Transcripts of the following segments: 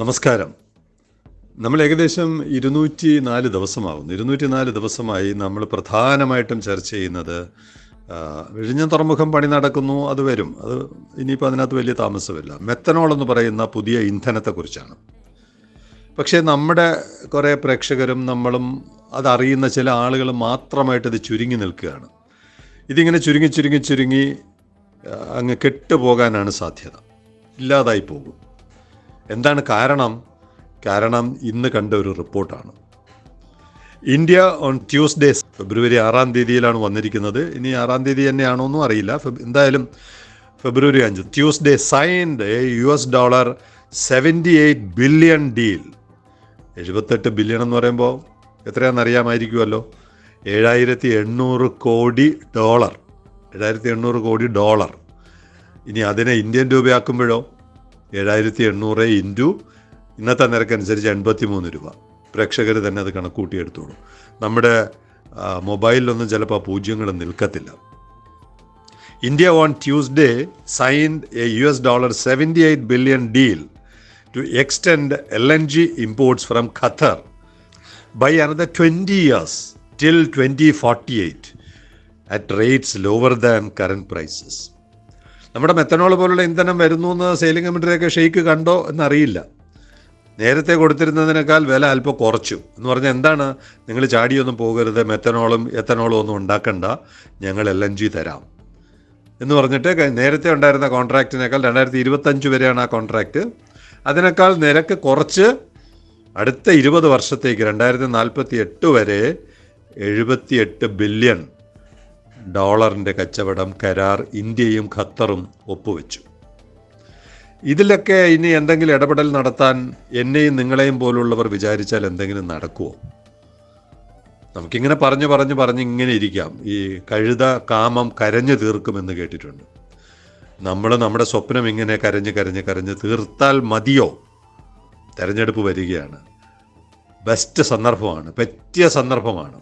നമസ്കാരം. നമ്മൾ ഏകദേശം ഇരുന്നൂറ്റി നാല് ദിവസമാകുന്നു ഇരുന്നൂറ്റി നാല് ദിവസമായി നമ്മൾ പ്രധാനമായിട്ടും ചർച്ച ചെയ്യുന്നത് വിഴിഞ്ഞ തുറമുഖം പണി നടക്കുന്നു അത് വരും. അത് ഇനിയിപ്പോൾ അതിനകത്ത് വലിയ താമസമില്ല. മെത്തനോൾ എന്ന് പറയുന്ന പുതിയ ഇന്ധനത്തെക്കുറിച്ചാണ്. പക്ഷേ നമ്മുടെ കുറേ പ്രേക്ഷകരും നമ്മളും അതറിയുന്ന ചില ആളുകൾ മാത്രമായിട്ട് ഇത് ചുരുങ്ങി നിൽക്കുകയാണ്. ഇതിങ്ങനെ ചുരുങ്ങി ചുരുങ്ങി ചുരുങ്ങി അങ്ങ് കെട്ടുപോകാനാണ് സാധ്യത. ഇല്ലാതായി പോകും. എന്താണ് കാരണം? കാരണം ഇന്ന് കണ്ട ഒരു റിപ്പോർട്ടാണ്. ഇന്ത്യ ഓൺ ട്യൂസ്ഡേ ഫെബ്രുവരി ആറാം തീയതിയിലാണ് വന്നിരിക്കുന്നത്. ഇനി ആറാം തീയതി തന്നെയാണോ എന്നും അറിയില്ല. എന്തായാലും ഫെബ്രുവരി അഞ്ച് Tuesday signed U S dollar seventy eight billion deal എഴുപത്തെട്ട് ബില്യൺ എന്ന് പറയുമ്പോൾ എത്രയാണെന്ന് അറിയാമായിരിക്കുമല്ലോ? ഏഴായിരത്തി എണ്ണൂറ് കോടി ഡോളർ. ഏഴായിരത്തി എണ്ണൂറ് കോടി ഡോളർ. ഇനി അതിനെ ഇന്ത്യൻ രൂപയാക്കുമ്പോഴോ? ഏഴായിരത്തി എണ്ണൂറ് ഇന്റു ഇന്നത്തെ നിരക്കനുസരിച്ച് എൺപത്തി മൂന്ന് രൂപ. പ്രേക്ഷകർ തന്നെ അത് കണക്കൂട്ടിയെടുത്തോളൂ. നമ്മുടെ മൊബൈലിലൊന്നും ചിലപ്പോൾ പൂജ്യങ്ങൾ നിൽക്കത്തില്ല. India on Tuesday signed a U S dollar seventy eight billion deal to extend L N G imports from Qatar by another 20 years till 2048 at rates lower than current prices. നമ്മുടെ മെത്തനോൾ പോലുള്ള ഇന്ധനം വരുന്നു എന്ന് sailing കമ്മിറ്റിയൊക്കെ shake കണ്ടോ എന്നറിയില്ല. നേരത്തെ കൊടുത്തിരുന്നതിനേക്കാൾ വില അല്പം കുറച്ചു. എന്ന് പറഞ്ഞാൽ എന്താണ്? നിങ്ങൾ ചാടിയൊന്നും പോകരുത് മെത്തനോളും എത്തനോളും ഒന്നും ഉണ്ടാക്കണ്ട. ഞങ്ങൾ എൽ എൻ ജി തരാം. എന്ന് പറഞ്ഞിട്ട് നേരത്തെ ഉണ്ടായിരുന്ന കോൺട്രാക്റ്റിനേക്കാൾ രണ്ടായിരത്തി ഇരുപത്തഞ്ച് വരെയാണ് ആ കോൺട്രാക്റ്റ് അതിനേക്കാൾ നിരക്ക് കുറച്ച് അടുത്ത ഇരുപത് വർഷത്തേക്ക് രണ്ടായിരത്തി നാൽപ്പത്തി എട്ട് വരെ എഴുപത്തിയെട്ട് ബില്യൺ ഡോളറിന്റെ കച്ചവടം കരാർ ഇന്ത്യയും ഖത്തറും ഒപ്പുവെച്ചു. ഇതിലൊക്കെ ഇനി എന്തെങ്കിലും ഇടപെടൽ നടത്താൻ എന്നെയും നിങ്ങളെയും പോലുള്ളവർ വിചാരിച്ചാൽ എന്തെങ്കിലും നടക്കുമോ നമുക്കിങ്ങനെ പറഞ്ഞു പറഞ്ഞു പറഞ്ഞ് ഇങ്ങനെ ഇരിക്കാം. ഈ കഴുത കാമം കരഞ്ഞു തീർക്കുമെന്ന് കേട്ടിട്ടുണ്ട്. നമ്മൾ നമ്മുടെ സ്വപ്നം ഇങ്ങനെ കരഞ്ഞ് കരഞ്ഞ് കരഞ്ഞ് തീർത്താൽ മതിയോ? തെരഞ്ഞെടുപ്പ് വരികയാണ്. ബെസ്റ്റ് സന്ദർഭമാണ് പറ്റിയ സന്ദർഭമാണ്.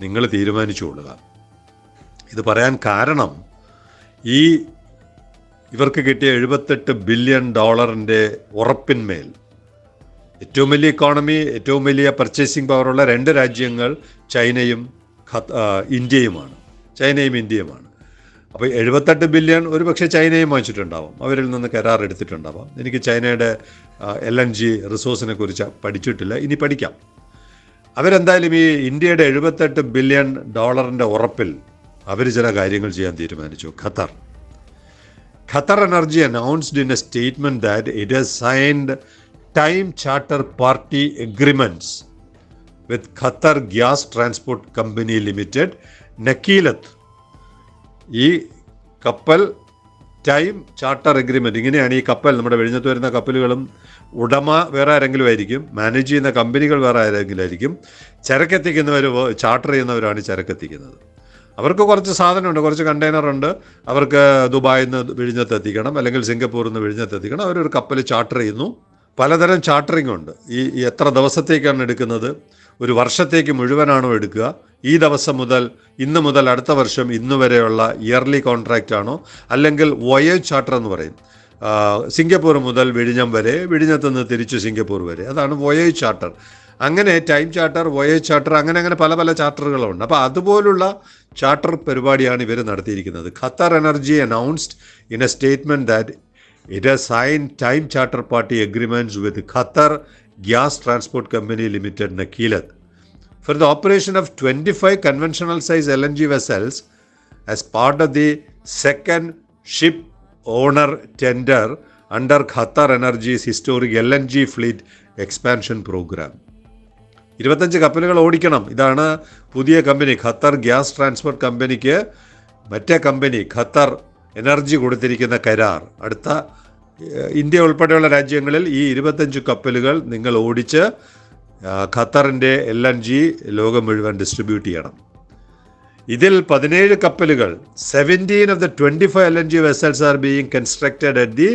നിങ്ങൾ തീരുമാനിച്ചുകൊള്ളുക ഇത് പറയാൻ കാരണം ഈ ഇവർക്ക് കിട്ടിയ എഴുപത്തെട്ട് ബില്യൺ ഡോളറിന്റെ ഉറപ്പിന്മേൽ ഏറ്റവും വലിയ ഇക്കോണമി ഏറ്റവും വലിയ പർച്ചേസിംഗ് പവറുള്ള രണ്ട് രാജ്യങ്ങൾ ചൈനയും ഇന്ത്യയുമാണ്. ചൈനയും ഇന്ത്യയുമാണ്. അപ്പോൾ എഴുപത്തെട്ട് ബില്യൺ ഒരു പക്ഷേ ചൈനയും വാങ്ങിച്ചിട്ടുണ്ടാവാം. അവരിൽ നിന്ന് കരാർ എടുത്തിട്ടുണ്ടാവാം. എനിക്ക് ചൈനയുടെ എൽ എൻ ജി റിസോഴ്സിനെ കുറിച്ച് പഠിച്ചിട്ടില്ല. ഇനി പഠിക്കാം. അവരെന്തായാലും ഈ ഇന്ത്യയുടെ എഴുപത്തെട്ട് ബില്യൺ ഡോളറിന്റെ ഉറപ്പിൽ അവർ ചില കാര്യങ്ങൾ ചെയ്യാൻ തീരുമാനിച്ചു. Qatar. Qatar Energy announced in a statement that it has signed time charter party agreements with Qatar Gas Transport Company Limited Nakilat ഈ കപ്പൽ ടൈം ചാർട്ടർ എഗ്രിമെന്റ് ഇങ്ങനെയാണ് ഈ കപ്പൽ നമ്മുടെ വെഴിഞ്ഞത്ത് വരുന്ന കപ്പലുകളും ഉടമ വേറെ ആരെങ്കിലും ആയിരിക്കും മാനേജ് ചെയ്യുന്ന കമ്പനികൾ വേറെ ആരെങ്കിലും ആയിരിക്കും ചരക്കെത്തിക്കുന്നവർ ചാർട്ടർ ചെയ്യുന്നവരാണ് ചരക്കെത്തിക്കുന്നത്. അവർക്ക് കുറച്ച് സാധനമുണ്ട് കുറച്ച് കണ്ടെയ്നറുണ്ട് അവർക്ക് ദുബായിൽ നിന്ന് വിഴിഞ്ഞത്ത് എത്തിക്കണം അല്ലെങ്കിൽ സിംഗപ്പൂരിൽ നിന്ന് വിഴിഞ്ഞത്ത് എത്തിക്കണം. അവരൊരു കപ്പൽ ചാർട്ടർ ചെയ്യുന്നു. പലതരം ചാർട്ടറിംഗ് ഉണ്ട്. ഈ എത്ര ദിവസത്തേക്കാണ് എടുക്കുന്നത്? ഒരു വർഷത്തേക്ക് മുഴുവനാണോ എടുക്കുക? ഈ ദിവസം മുതൽ ഇന്ന് മുതൽ അടുത്ത വർഷം ഇന്ന് വരെയുള്ള ഇയർലി കോൺട്രാക്റ്റ് ആണോ? അല്ലെങ്കിൽ വോയേജ് ചാർട്ടർ എന്ന് പറയും. സിംഗപ്പൂർ മുതൽ വിഴിഞ്ഞം വരെ വിഴിഞ്ഞത്ത് നിന്ന് തിരിച്ചു സിംഗപ്പൂർ വരെ. അതാണ് വോയേജ് ചാർട്ടർ അങ്ങനെ ടൈം ചാർട്ടർ വോയേജ് ചാർട്ടർ അങ്ങനെ അങ്ങനെ പല പല ചാർട്ടറുകളുണ്ട്. അപ്പോൾ അതുപോലുള്ള ചാർട്ടർ പരിപാടിയാണ് ഇവർ നടത്തിയിരിക്കുന്നത്. Qatar Energy announced in a statement that it a sign time charter party agreements with Qatar Gas Transport Company Limited Nakilat for the operation of twenty five conventional size L N G vessels as part of the second ship owner tender under Qatar Energy's historic L N G fleet expansion programme ഇരുപത്തഞ്ച് കപ്പലുകൾ ഓടിക്കണം. ഇതാണ് പുതിയ company. Qatar gas transport കമ്പനിക്ക് മറ്റേ company Qatar energy കൊടുത്തിരിക്കുന്ന കരാർ. അടുത്ത ഇന്ത്യ ഉൾപ്പെടെയുള്ള രാജ്യങ്ങളിൽ ഈ ഇരുപത്തഞ്ച് കപ്പലുകൾ നിങ്ങൾ ഓടിച്ച് ഖത്തറിന്റെ എൽ എൻ ജി ലോകം മുഴുവൻ ഡിസ്ട്രിബ്യൂട്ട് ചെയ്യണം. ഇതിൽ പതിനേഴ് കപ്പലുകൾ seventeen of the twenty five L N G vessels are being constructed at the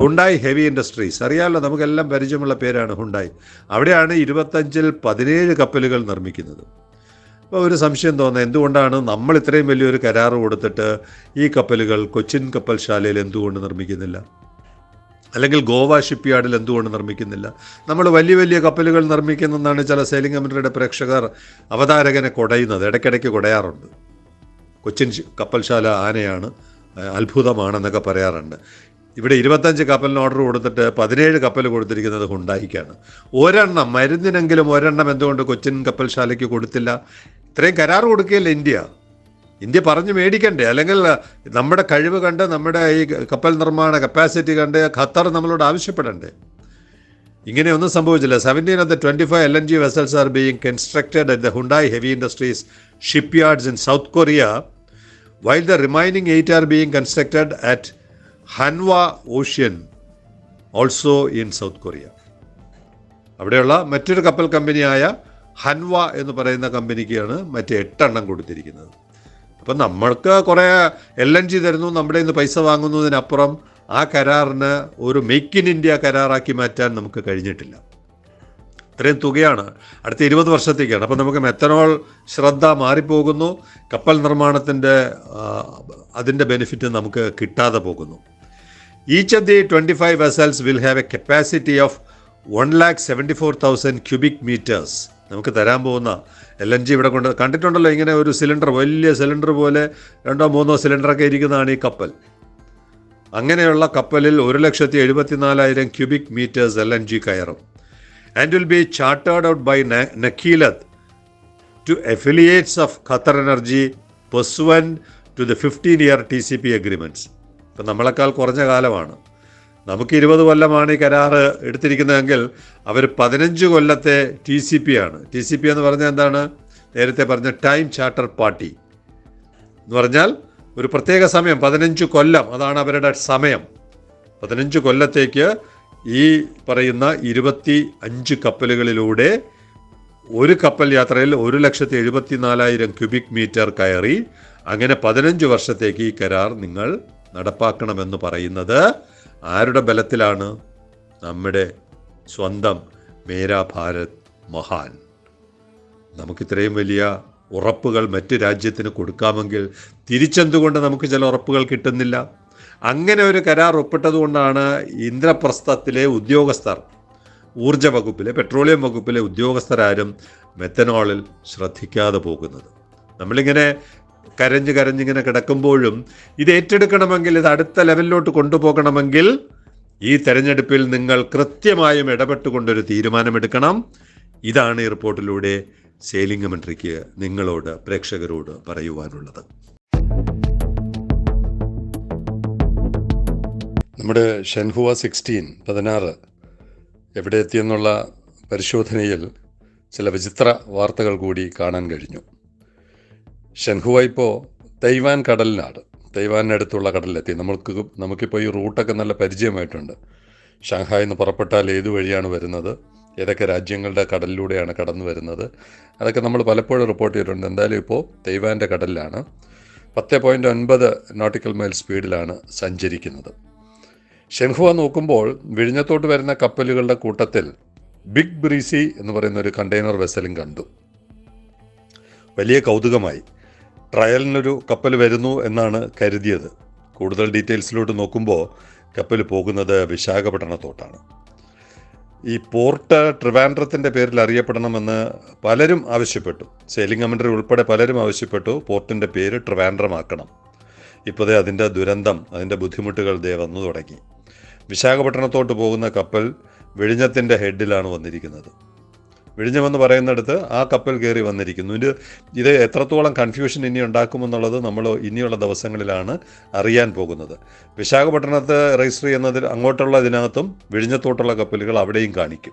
Hyundai Heavy Industries അറിയാമല്ലോ നമുക്കെല്ലാം പരിചയമുള്ള പേരാണ് ഹുണ്ടായി അവിടെയാണ് ഇരുപത്തഞ്ചിൽ പതിനേഴ് കപ്പലുകൾ നിർമ്മിക്കുന്നത്. അപ്പോൾ ഒരു സംശയം തോന്നുന്നത് എന്തുകൊണ്ടാണ് നമ്മൾ ഇത്രയും വലിയൊരു കരാർ കൊടുത്തിട്ട് ഈ കപ്പലുകൾ കൊച്ചിൻ കപ്പൽശാലയിൽ എന്തുകൊണ്ട് നിർമ്മിക്കുന്നില്ല? അല്ലെങ്കിൽ ഗോവ ഷിപ്പ് യാർഡിൽ എന്തുകൊണ്ട് നിർമ്മിക്കുന്നില്ല? നമ്മൾ വലിയ വലിയ കപ്പലുകൾ നിർമ്മിക്കുന്നെന്നാണ് ചില സെയിലിംഗ് കമ്പനിയുടെ പ്രേക്ഷകർ അവതാരകനെ കുടയുന്നത്. ഇടയ്ക്കിടയ്ക്ക് കുടയാറുണ്ട്. കൊച്ചിൻ കപ്പൽശാല ആനയാണ് അത്ഭുതമാണെന്നൊക്കെ പറയാറുണ്ട്. ഇവിടെ ഇരുപത്തഞ്ച് കപ്പലിന് ഓർഡർ കൊടുത്തിട്ട് പതിനേഴ് കപ്പൽ കൊടുത്തിരിക്കുന്നത് ഹുണ്ടായിക്കാണ്. ഒരെണ്ണം മരുന്നിനെങ്കിലും ഒരെണ്ണം എന്തുകൊണ്ട് കൊച്ചിൻ കപ്പൽശാലയ്ക്ക് കൊടുത്തില്ല? ഇത്രയും കരാർ കൊടുക്കുകയല്ല ഇന്ത്യ? ഇന്ത്യ പറഞ്ഞു മേടിക്കണ്ടേ? അല്ലെങ്കിൽ നമ്മുടെ കഴിവ് കണ്ട് നമ്മുടെ ഈ കപ്പൽ നിർമ്മാണ കപ്പാസിറ്റി കണ്ട് ഖത്തർ നമ്മളോട് ആവശ്യപ്പെടണ്ടേ? ഇങ്ങനെയൊന്നും സംഭവിച്ചില്ല. Seventeen of the twenty five L N G vessels are being constructed at the Hyundai Heavy Industries shipyards in South Korea while the remaining eight are being constructed at Hanwha Ocean also in South Korea അവിടെയുള്ള മറ്റൊരു കപ്പൽ കമ്പനിയായ ഹൻവ എന്ന് പറയുന്ന കമ്പനിക്കാണ് മറ്റേ എട്ടെണ്ണം കൊടുത്തിരിക്കുന്നത്. അപ്പം നമ്മൾക്ക് കുറേ എൽ എൻ ജി തരുന്നു നമ്മുടെ നിന്ന് പൈസ വാങ്ങുന്നതിനപ്പുറം ആ കരാറിന് ഒരു മേക്ക് ഇൻ ഇന്ത്യ കരാറാക്കി മാറ്റാൻ നമുക്ക് കഴിഞ്ഞിട്ടില്ല. ഇത്രയും തുകയാണ് അടുത്ത ഇരുപത് വർഷത്തേക്കാണ്. അപ്പം നമുക്ക് മെത്തനോൾ ശ്രദ്ധ മാറിപ്പോകുന്നു കപ്പൽ നിർമ്മാണത്തിന്റെ അതിന്റെ ബെനിഫിറ്റ് നമുക്ക് കിട്ടാതെ പോകുന്നു. Of the twenty five vessels will have a capacity of one lakh seventy four thousand cubic metres നമുക്ക് തരാൻ പോകുന്ന എൽ എൻ ജി ഇവിടെ കൊണ്ട് കണ്ടിട്ടുണ്ടല്ലോ ഇങ്ങനെ ഒരു സിലിണ്ടർ വലിയ സിലിണ്ടർ പോലെ രണ്ടോ മൂന്നോ സിലിണ്ടറൊക്കെ ഇരിക്കുന്നതാണ് ഈ കപ്പൽ. അങ്ങനെയുള്ള കപ്പലിൽ ഒരു ലക്ഷത്തി എഴുപത്തിനാലായിരം cubic metres L N G കയറും. And will be chartered out by Nakilat to affiliates of Qatar Energy pursuant to the 15 year TCP agreements. ഇപ്പം നമ്മളെക്കാൾ കുറഞ്ഞ കാലമാണ്. നമുക്ക് ഇരുപത് കൊല്ലമാണ് ഈ കരാറ് എടുത്തിരിക്കുന്നതെങ്കിൽ അവർ പതിനഞ്ച് കൊല്ലത്തെ ടി സി പി ആണ്. ടി സി പി എന്ന് പറഞ്ഞാൽ എന്താണ്? നേരത്തെ പറഞ്ഞ ടൈം ചാർട്ടർ പാർട്ടി. എന്ന് പറഞ്ഞാൽ ഒരു പ്രത്യേക സമയം പതിനഞ്ച് കൊല്ലം അതാണ് അവരുടെ സമയം. പതിനഞ്ച് കൊല്ലത്തേക്ക് ഈ പറയുന്ന ഇരുപത്തി അഞ്ച് കപ്പലുകളിലൂടെ ഒരു കപ്പൽ യാത്രയിൽ ഒരു ലക്ഷത്തി എഴുപത്തി നാലായിരം ക്യൂബിക് മീറ്റർ കയറി അങ്ങനെ പതിനഞ്ച് വർഷത്തേക്ക് ഈ കരാർ നിങ്ങൾ നടപ്പാക്കണമെന്ന് പറയുന്നത് ആരുടെ ബലത്തിലാണ്? നമ്മുടെ സ്വന്തം മേരാ ഭാരത് മഹാൻ. നമുക്കിത്രയും വലിയ ഉറപ്പുകൾ മറ്റ് രാജ്യത്തിന് കൊടുക്കാമെങ്കിൽ തിരിച്ചെന്തുകൊണ്ട് നമുക്ക് ചില ഉറപ്പുകൾ കിട്ടുന്നില്ല? അങ്ങനെ ഒരു കരാർ ഒപ്പിട്ടതുകൊണ്ടാണ് ഇന്ദ്രപ്രസ്ഥത്തിലെ ഉദ്യോഗസ്ഥർ ഊർജ വകുപ്പിലെ പെട്രോളിയം വകുപ്പിലെ ഉദ്യോഗസ്ഥരാരും മെത്തനോളിൽ ശ്രദ്ധിക്കാതെ പോകുന്നത്. നമ്മളിങ്ങനെ കരഞ്ഞ് കരഞ്ഞിങ്ങനെ കിടക്കുമ്പോഴും ഇത് ഏറ്റെടുക്കണമെങ്കിൽ ഇത് അടുത്ത ലെവലിലോട്ട് കൊണ്ടുപോകണമെങ്കിൽ ഈ തെരഞ്ഞെടുപ്പിൽ നിങ്ങൾ കൃത്യമായും ഇടപെട്ടുകൊണ്ടൊരു തീരുമാനമെടുക്കണം. ഇതാണ് ഈ റിപ്പോർട്ടിലൂടെ സെയിലിംഗ് മന്ത്രിക്ക് നിങ്ങളോട് പ്രേക്ഷകരോട് പറയുവാനുള്ളത്. നമ്മുടെ ഷെൻഹുവ സിക്സ്റ്റീൻ പതിനാറ് എവിടെ എത്തിയെന്നുള്ള പരിശോധനയിൽ ചില വിചിത്ര വാർത്തകൾ കൂടി കാണാൻ കഴിഞ്ഞു. ഷെൻഹുവ ഇപ്പോൾ തൈവാൻ കടലിനാണ്. തൈവാനടുത്തുള്ള കടലിലെത്തി. നമുക്ക് നമുക്കിപ്പോൾ ഈ റൂട്ടൊക്കെ നല്ല പരിചയമായിട്ടുണ്ട്. ഷാങ്ഹായിൽ നിന്ന് പുറപ്പെട്ടാൽ ഏതു വഴിയാണ് വരുന്നത്? ഏതൊക്കെ രാജ്യങ്ങളുടെ കടലിലൂടെയാണ് കടന്നു വരുന്നത്? അതൊക്കെ നമ്മൾ പലപ്പോഴും റിപ്പോർട്ട് ചെയ്തിട്ടുണ്ട്. എന്തായാലും ഇപ്പോൾ തൈവാന്റെ കടലിലാണ്. പത്ത് പോയിന്റ് ഒൻപത് നോട്ടിക്കൽ മൈൽ സ്പീഡിലാണ് സഞ്ചരിക്കുന്നത്. ഷെൻഹുവ നോക്കുമ്പോൾ വിഴിഞ്ഞത്തോട്ട് വരുന്ന കപ്പലുകളുടെ കൂട്ടത്തിൽ ബിഗ് ബ്രീസി എന്ന് പറയുന്ന ഒരു കണ്ടെയ്നർ വെസലും കണ്ടു. വലിയ കൗതുകമായി. ട്രയലിനൊരു കപ്പൽ വരുന്നു എന്നാണ് കരുതിയത്. കൂടുതൽ ഡീറ്റെയിൽസിലോട്ട് നോക്കുമ്പോൾ കപ്പൽ പോകുന്നത് വിശാഖപട്ടണത്തോട്ടാണ്. ഈ പോർട്ട് ട്രിവാൻഡ്രത്തിന്റെ പേരിൽ അറിയപ്പെടണമെന്ന് പലരും ആവശ്യപ്പെട്ടു. സെയിലിംഗ് കമൻഡറി ഉൾപ്പെടെ പലരും ആവശ്യപ്പെട്ടു പോർട്ടിന്റെ പേര് ട്രിവാൻഡ്രമാക്കണം. ഇപ്പോഴേ അതിന്റെ ദുരന്തം അതിന്റെ ബുദ്ധിമുട്ടുകൾ ദേ വന്നു തുടങ്ങി. വിശാഖപട്ടണത്തോട്ട് പോകുന്ന കപ്പൽ വിഴിഞ്ഞത്തിന്റെ ഹെഡിലാണ് വന്നിരിക്കുന്നത്. വിഴിഞ്ഞമെന്ന് പറയുന്നിടത്ത് ആ കപ്പൽ കയറി വന്നിരിക്കുന്നു. ഇത് ഇത് എത്രത്തോളം കൺഫ്യൂഷൻ ഇനി ഉണ്ടാക്കുമെന്നുള്ളത് നമ്മൾ ഇനിയുള്ള ദിവസങ്ങളിലാണ് അറിയാൻ പോകുന്നത്. വിശാഖപട്ടണത്ത് രജിസ്റ്റർ ചെയ്യുന്നതിൽ അങ്ങോട്ടുള്ള ഇതിനകത്തും വിഴിഞ്ഞത്തോട്ടുള്ള കപ്പലുകൾ അവിടെയും കാണിക്കും.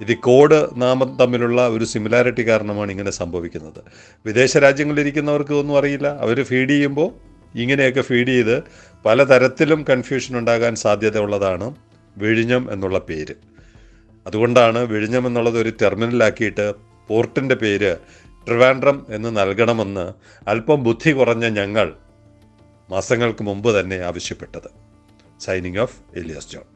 ഇത് കോഡ് നാമം തമ്മിലുള്ള ഒരു സിമിലാരിറ്റി കാരണമാണ് ഇങ്ങനെ സംഭവിക്കുന്നത്. വിദേശ രാജ്യങ്ങളിലിരിക്കുന്നവർക്ക് ഒന്നും അറിയില്ല. അവർ ഫീഡ് ചെയ്യുമ്പോൾ ഇങ്ങനെയൊക്കെ ഫീഡ് ചെയ്ത് പലതരത്തിലും കൺഫ്യൂഷൻ ഉണ്ടാകാൻ സാധ്യത ഉള്ളതാണ് വിഴിഞ്ഞം എന്നുള്ള പേര്. അതുകൊണ്ടാണ് വിഴിഞ്ഞം എന്നുള്ളത് ഒരു ടെർമിനലാക്കിയിട്ട് പോർട്ടിന്റെ പേര് ട്രിവാൻഡ്രം എന്ന് നൽകണമെന്ന് അല്പം ബുദ്ധി കുറഞ്ഞ ഞങ്ങൾ മാസങ്ങൾക്ക് മുമ്പ് തന്നെ ആവശ്യപ്പെട്ടത്. Signing off Elias John